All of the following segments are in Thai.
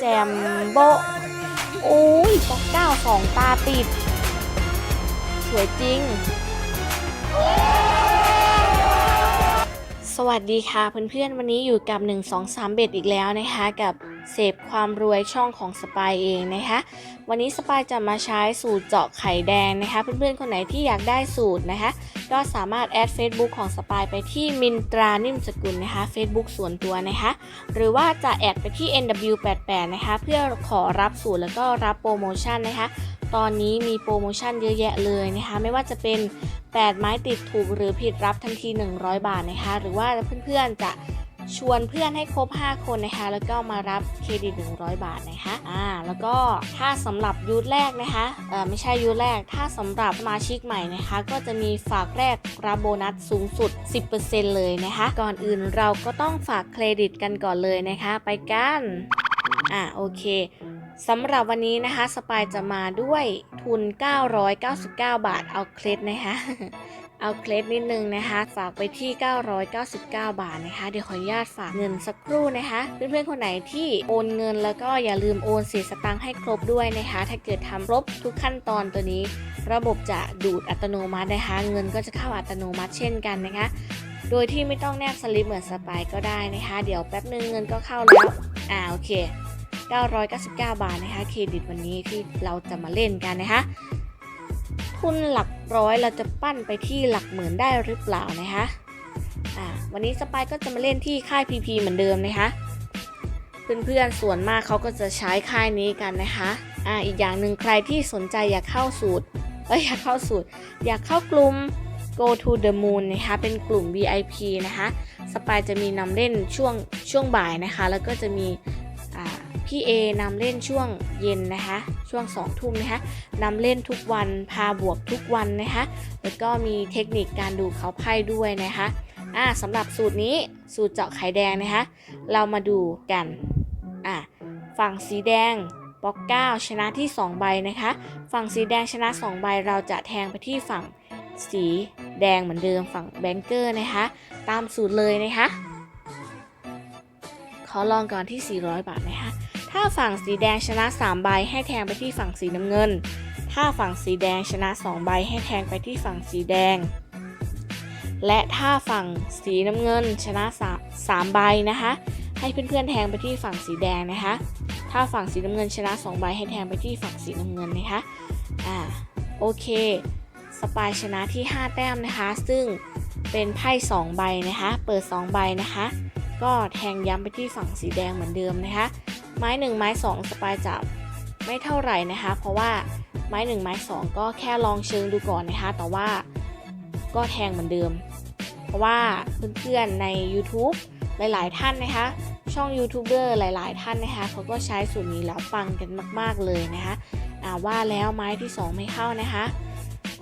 แจมโบะโอ้ยปอกเก้าสองตาติด สวยจริง สวัสดีค่ะเพื่อนๆ วันนี้อยู่กับ 1 2 3เบ็ดอีกแล้วนะคะ กับเสพความรวยช่องของสปายเองนะคะ วันนี้สปายจะมาใช้สูตรเจาะไข่แดงนะคะ เพื่อนๆ คนไหนที่อยากได้สูตรนะคะ ก็สามารถแอด Facebook ของสปายไปที่มินตรานิ่มสกุลนะคะ Facebook ส่วนตัวนะคะ หรือว่าจะแอดไปที่ NW88 นะคะ เพื่อขอรับสูตรแล้วก็รับโปรโมชั่นนะคะ ตอนนี้มีโปรโมชั่นเยอะแยะเลยนะคะ ไม่ว่าจะเป็น 8 ไม้ติดถูกหรือผิดรับทันที 100 บาทนะคะ หรือว่าเพื่อนๆจะชวนเพื่อนให้ครบ 5 คนนะคะ แล้วก็มารับเครดิต 100 บาทนะคะ อ่า แล้วก็ถ้าสำหรับยูทแรกนะคะ เออไม่ใช่ยูทแรก ถ้าสำหรับสมาชิกใหม่นะคะ ก็จะมีฝากแรกรับโบนัสสูงสุด 10%เลยนะคะ ก่อนอื่นเราก็ต้องฝากเครดิตกันก่อนเลยนะคะ ไปกัน อ่า โอเค สำหรับวันนี้นะคะสปายจะมาด้วยทุน 999 บาทเอาเคล็ดนะคะเอาเคล็ดนิดนึงนะคะ ฝากไปที่ 999 บาทนะคะ เดี๋ยวขออนุญาตฝากเงินสักครู่นะคะ เพื่อนๆคนไหนที่โอนเงินแล้วก็อย่าลืมโอนเสียสตังค์ให้ครบด้วยนะคะ ถ้าเกิดทำครบทุกขั้นตอนตัวนี้ ระบบจะดูดอัตโนมัตินะคะ เงินก็จะเข้าอัตโนมัติเช่นกันนะคะ โดยที่ไม่ต้องแนบสลิปเหมือนสปายก็ได้นะคะ เดี๋ยวแป๊บนึงเงินก็เข้าแล้วอ่าโอเค 999 บาทนะคะเครดิตวันนี้ที่เราจะมาเล่นกันนะคะทุนหลักร้อยเราจะปั้นไปที่หลักหมื่นได้หรือเปล่านะคะอ่าวันนี้สปายก็จะมาเล่นที่ค่าย PP เหมือนเดิมนะคะเพื่อนๆส่วนมากเขาก็จะใช้ค่ายนี้กันนะคะอ่าอีกอย่างหนึ่งใครที่สนใจอยากเข้าสูตรเอ้ยอยากเข้าสูตร อยากเข้ากลุ่ม Go to the Moon นะคะเป็นกลุ่ม VIP นะคะสปายจะมีนำเล่นช่วงช่วงบ่ายนะคะ แล้วก็จะมี พี่เอนำเล่นช่วงเย็นนะคะ ช่วง2ทุ่มนะคะนำเล่นทุกวันพาบวกทุกวันนะคะ แล้วก็มีเทคนิคการดูเขาไพ่ด้วยนะคะอ่าสำหรับสูตรนี้สูตรเจาะไข่แดงนะคะ เรามาดูกันอ่าฝั่งสีแดงปอกเก้าชนะที่ 2 ใบนะคะ ฝั่งสีแดงชนะ 2 ใบ เราจะแทงไปที่ฝั่งสีแดงเหมือนเดิมฝั่งแบงเกอร์นะคะ ตามสูตรเลยนะคะ ขอลองก่อนที่ 400 บาทนะคะ ถ้าฝั่งสีแดงชนะ 3 ใบให้แทงไปที่ฝั่งสีน้ำเงิน ถ้าฝั่งสีแดงชนะ 2 ใบให้แทงไปที่ฝั่งสีแดง และถ้าฝั่งสีน้ำเงินชนะ3ใบนะคะ ให้เพื่อนๆแทงไปที่ฝั่งสีแดงนะคะ ถ้าฝั่งสีน้ำเงินชนะ2ใบให้แทงไปที่ฝั่งสีน้ำเงินนะคะ อ่า โอเค สปายชนะที่ 5 แต้มนะคะ ซึ่งเป็นไพ่ 2 ใบนะคะ เปิด 2 ใบนะคะ ก็แทงย้ำไปที่ฝั่งสีแดงเหมือนเดิมนะคะ ไม้ 1 ไม้ 2 สปายจับไม่เท่าไหร่นะคะ เพราะว่าไม้ 1 ไม้ 2 ก็แค่ลองเชิงดูก่อนนะคะ แต่ว่าก็แทงเหมือนเดิม เพราะว่าเพื่อนๆใน YouTube หลาย ๆ ท่านนะคะ ช่องยูทูบเบอร์หลาย ๆ ท่านนะคะเขาก็ใช้สูตรนี้แล้วปังกันมาก ๆ เลยนะคะอ่าว่าแล้วไม้ที่ 2 ไม่เข้านะคะ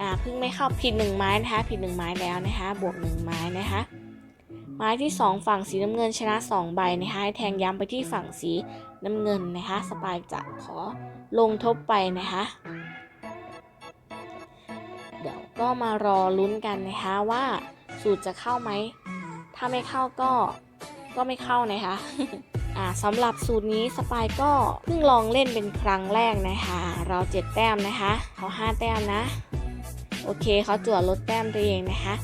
อ่าเพิ่งไม่เข้าผิด 1 ไม้นะคะ ผิด 1 ไม้แล้วนะคะ บวก 1 ไม้นะคะไม้ที่ 2 ฝั่งสีน้ำเงินชนะ 2 ใบนะคะแทงย้ำไปที่ฝั่งสี น้ำเงินนะคะสปายจะขอลงทบไปนะคะเดี๋ยวก็มารอลุ้นกันนะคะว่าสูตรจะเข้าไหม ถ้าไม่เข้าก็ก็ไม่เข้านะคะอ่าสำหรับสูตรนี้สปายก็เพิ่งลองเล่นเป็นครั้งแรกนะคะ เรา7แต้มนะคะเขา5แต้มนะ โอเคเขาจั่วลดแต้มตัวเองนะคะ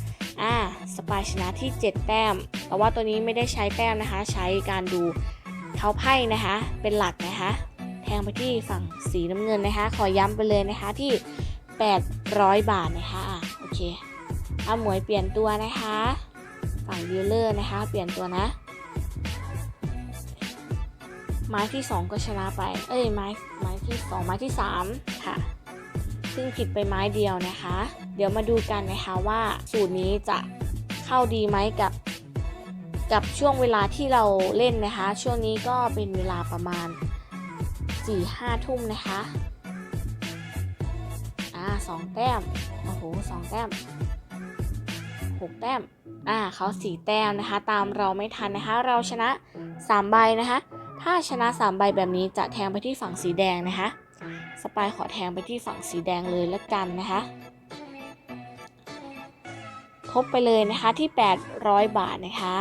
อ่าสปายชนะที่ 7 แต้ม แต่ว่าตัวนี้ไม่ได้ใช้แต้มนะคะ ใช้การดู เขาไพ่นะคะ เป็นหลักนะคะ แทงไปที่ฝั่งสีน้ำเงินนะคะ ขอย้ำไปเลยนะคะที่ 800 บาทนะคะอะโอเคเอาหมวยเปลี่ยนตัวนะคะ ฝั่งดีลเลอร์นะคะ เปลี่ยนตัวนะไม้ที่ 2 ก็ชนะไป เอ้ยไม้ไม้ที่ 2 ไม้ที่ 3 ค่ะ ซึ่งผิดไปไม้เดียวนะคะ เดี๋ยวมาดูกันนะคะว่าสูตรนี้จะเข้าดีไหมกับ กับช่วงเวลาที่เราเล่นนะคะ ช่วงนี้ก็เป็นเวลาประมาณ4-5ทุ่มนะคะอ่าสองแต้มโอ้โหสองแต้มหกแต้มอ่าเขาสี่แต้มนะคะ ตามเราไม่ทันนะคะ เราชนะสามใบนะคะ ถ้าชนะสามใบแบบนี้จะแทงไปที่ฝั่งสีแดงนะคะ สปายขอแทงไปที่ฝั่งสีแดงเลยละกันนะคะทบไปเลยนะคะที่ 800 บาทนะคะ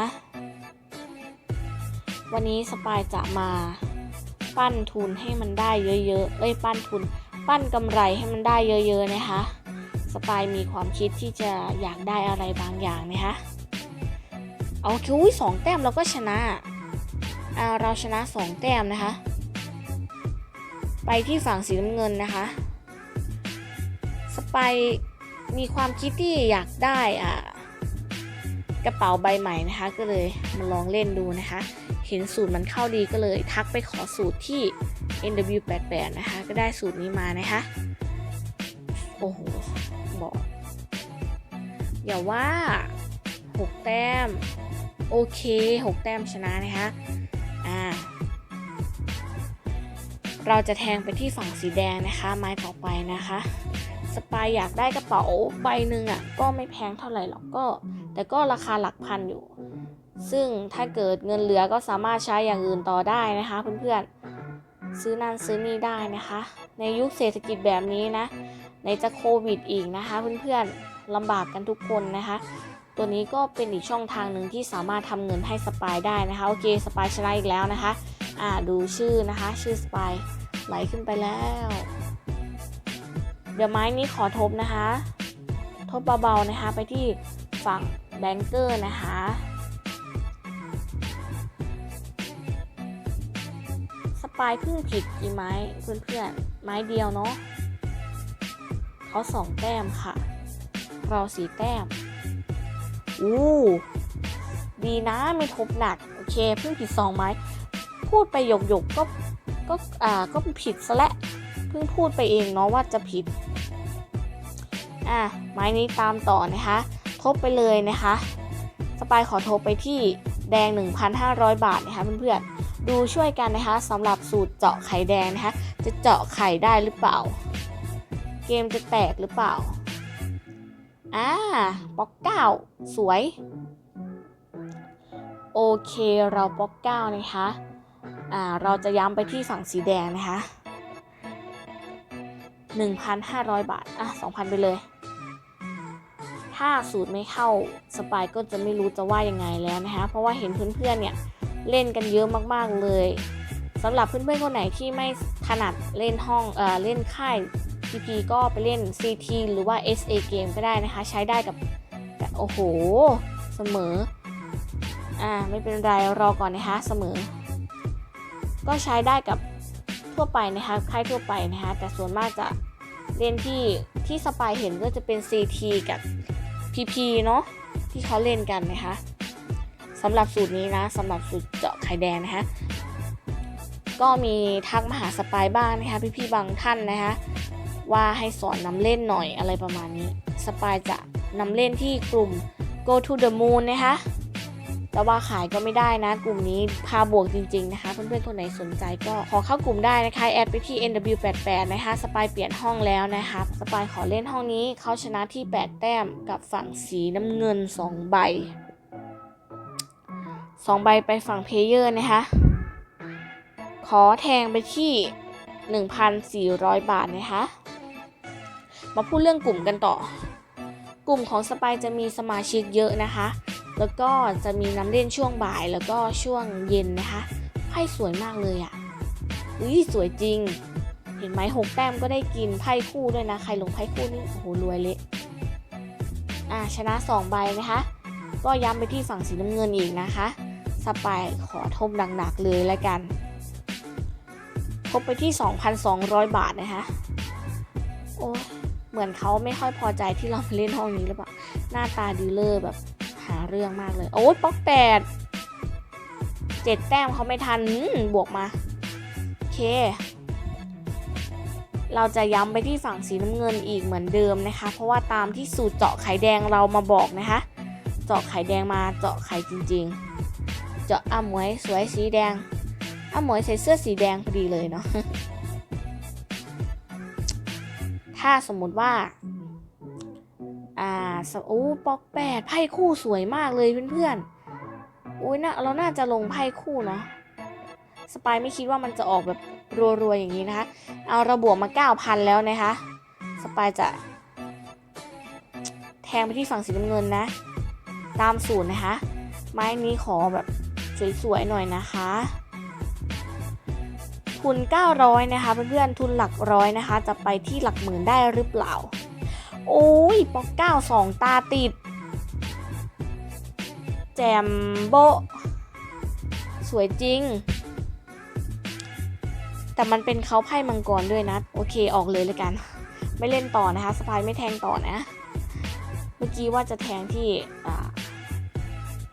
วันนี้สปายจะมาปั้นทุนให้มันได้เยอะๆ เอ้ยปั้นทุน ปั้นกำไรให้มันได้เยอะ ๆ นะคะ สปายมีความคิดที่จะอยากได้อะไรบางอย่างนะคะ เอาคิวสองแต้มเราก็ชนะอ่าเราชนะสองแต้มนะคะ ไปที่ฝั่งสีน้ำเงินนะคะ สปายมีความคิดที่อยากได้อ่า กระเป๋าใบใหม่นะคะ ก็เลยมาลองเล่นดูนะคะ เห็นสูตรมันเข้าดีก็เลยทักไปขอสูตรที่ NW88 นะคะ ก็ได้สูตรนี้มานะคะ โอ้โห บอก อย่าว่า 6 แต้ม โอเค 6 แต้มชนะนะคะ อ่า เราจะแทงไปที่ฝั่งสีแดงนะคะ ไม้ต่อไปนะคะ สปายอยากได้กระเป๋าใบหนึ่งอะ ก็ไม่แพงเท่าไหร่หรอกก็ แต่ก็ราคาหลักพันอยู่ ซึ่งถ้าเกิดเงินเหลือก็สามารถใช้อย่างอื่นต่อได้นะคะเพื่อนๆ ซื้อนั่นซื้อนี่ได้นะคะ ในยุคเศรษฐกิจแบบนี้นะ ในจะโควิดอีกนะคะเพื่อนๆลำบากกันทุกคนนะคะ ตัวนี้ก็เป็นอีกช่องทางหนึ่งที่สามารถทำเงินให้สปายได้นะคะ โอเคสปายชนะอีกแล้วนะคะ อ่าดูชื่อนะคะ ชื่อสปายไหลขึ้นไปแล้ว เดี๋ยวไม้นี้ขอทบนะคะ ทบเบาๆนะคะไปที่ฝั่ง แบงเกอร์นะคะ สปายเพิ่งผิดกี่ไม้เพื่อนๆ ไม้เดียวเนาะเขาสองแต้มค่ะ เราสีแต้ม อู้ดีนะไม่ทบหนัก โอเคเพิ่งผิดสองไม้ พูดไปหยกหยกก็ก็อ่าก็ผิดซะและ้วเพิ่งพูดไปเองเนาะว่าจะผิด อะไม้นี้ตามต่อนะคะ บไปเลยนะคะ สปายขอโทบไปที่แดง 1,500 บาทนะคะเพื่อนๆดูช่วยกันนะคะสำหรับสูตรเจาะไข่แดงนะคะ จะเจาะไข่ได้หรือเปล่า เกมจะแตกหรือเปล่าอ่าป๊อกเก้าสวย โอเคเราป๊อกเก้านะคะอ่าเราจะย้ำไปที่ฝั่งสีแดงนะคะ 1,500 บาท อะ 2,000 ไปเลย ถ้าสูตรไม่เข้าสปายก็จะไม่รู้จะว่ายังไงแล้วนะคะ เพราะว่าเห็นเพื่อนๆเนี่ยเล่นกันเยอะมากๆเลยสำหรับเพื่อนๆคนไหนที่ไม่ถนัดเล่นห้องเอ่อเล่นค่าย TP ก็ไปเล่น CT หรือว่า SA เกมก็ได้นะคะ ใช้ได้กับกับโอ้โห เสมอ อ่า ไม่เป็นไร รอก่อนนะคะ เสมอ ก็ใช้ได้กับทั่วไปนะคะ ค่ายทั่วไปนะคะ แต่ส่วนมากจะเล่นที่ที่สปายเห็นก็จะเป็น CT กับ พีเนาะที่เขาเล่นกันนะคะสำหรับสูตรนี้นะสำหรับสูตรเจาะไข่แดงนะคะก็มีทักมาหาสปายบ้างนะคะพี่ๆบางท่านนะคะว่าให้สอนนำเล่นหน่อยอะไรประมาณนี้ สปายจะนำเล่นที่กลุ่ม go to the moon นะคะ แต่ว่าขายก็ไม่ได้นะ กลุ่มนี้พาบวกจริงๆนะคะ เพื่อนๆคนไหนสนใจก็ขอเข้ากลุ่มได้นะคะแอดไปที่ NW88 นะคะสปายเปลี่ยนห้องแล้วนะคะสปายขอเล่นห้องนี้เขาชนะที่ 8 แต้มกับฝั่งสีน้ำเงิน 2 ใบ 2 ใบไปฝั่งเพลเยอร์นะคะ ขอแทงไปที่ 1,400 บาทนะคะมาพูดเรื่องกลุ่มกันต่อ กลุ่มของสปายจะมีสมาชิกเยอะนะคะ แล้วก็จะมีน้ำเล่นช่วงบ่ายแล้วก็ช่วงเย็นนะคะไพ่สวยมากเลยอะ่ะอุ้ยสวยจริง เห็นไหมหกแต้มก็ได้กินไพ่คู่ด้วยนะใครลงไพ่คู่นี่โอ้โหรวยเละอ่าชนะ2ใบนะคะ ก็ย้ำไปที่ฝั่งสีน้ำเงินอีกนะคะสปายขอทบหนักๆเลยแล้วกันทบไปที่ 2,200 บาทนะคะโอ้เหมือนเขาไม่ค่อยพอใจที่เราเล่นห้องนี้หรือเปล่าหน้าตาดีลเลอร์แบบ หาเรื่องมากเลย โอ้ยป๊อกแปดเจ็ดแต้มเขาไม่ทันบวกมา โอเค เราจะย้ำไปที่ฝั่งสีน้ำเงินอีกเหมือนเดิมนะคะ เพราะว่าตามที่สูตรเจาะไข่แดงเรามาบอกนะคะ เจาะไข่แดงมาเจาะไข่จริง ๆ เจาะอ้ำหมวยสวยสีแดงอ้ำหมวยใส่เสื้อสีแดงพอดีเลยเนาะถ้าสมมุติว่า อ่าสโอ้ปอกแปดไพ่คู่สวยมากเลยเพื่อนๆอุ้ยน่าเราน่าจะลงไพ่คู่เนาะสปายไม่คิดว่ามันจะออกแบบรัวๆอย่างนี้นะคะ เอาระบวกมา 9,000 แล้วนะคะ สปายจะ แทงไปที่ฝั่งสีน้ำเงินนะ ตามสูตรนะคะ ไม้นี้ขอแบบสวยๆหน่อยนะคะททุน 900 นะคะเพื่อนๆทุนหลักร้อยนะคะ จะไปที่หลักหมื่นได้หรือเปล่า โอ้ยปอก9 2ตาติด แจมโบสวยจริง แต่มันเป็นเขาไพ่มังกรด้วยนะ โอเคออกเลยเลยกัน ไม่เล่นต่อนะคะ สปายไม่แทงต่อนะ เมื่อกี้ว่าจะแทงที่อ่า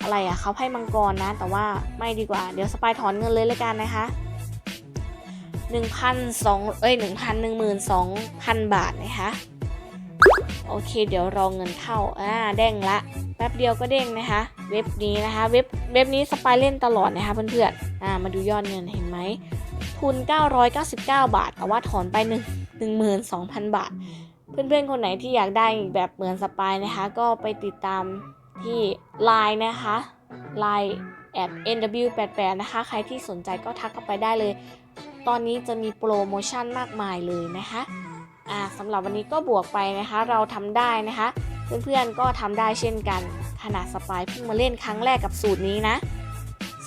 อะไรอะเขาไพ่มังกรนะ แต่ว่าไม่ดีกว่า เดี๋ยวสปายถอนเงินเลยเลยกันนะคะหนึ่งพันสองเอ้ยหนึ่งพันหนึ่งหมื่นสองพันบาทนะคะ โอเค เดี๋ยวรอเงินเข้าอ่าเด้งละแป๊บเดียวก็เด้งนะคะ เว็บนี้นะคะเว็บเว็บนี้สปายเล่นตลอดนะคะเพื่อนๆอ่ามาดูยอดเงินเห็นไหมทุน 999 บาท แต่ว่าถอนไป 1 12,000 บาท เพื่อนๆ คนไหนที่อยากได้แบบเหมือนสปายนะคะ ก็ไปติดตามที่ Line นะคะ Line at nw88 นะคะ ใครที่สนใจก็ทักเข้าไปได้เลย ตอนนี้จะมีโปรโมชั่นมากมายเลยนะคะ อ่าสำหรับวันนี้ก็บวกไปนะคะ เราทำได้นะคะ เพื่อนๆก็ทำได้เช่นกัน ขนาดสปายเพิ่งมาเล่นครั้งแรกกับสูตรนี้นะ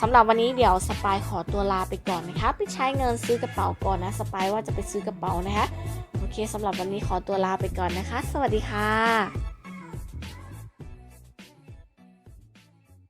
สำหรับวันนี้เดี๋ยวสปายขอตัวลาไปก่อนนะคะไปใช้เงินซื้อกระเป๋าก่อนนะสปายว่าจะไปซื้อกระเป๋านะคะโอเคสำหรับวันนี้ขอตัวลาไปก่อนนะคะ สวัสดีค่ะ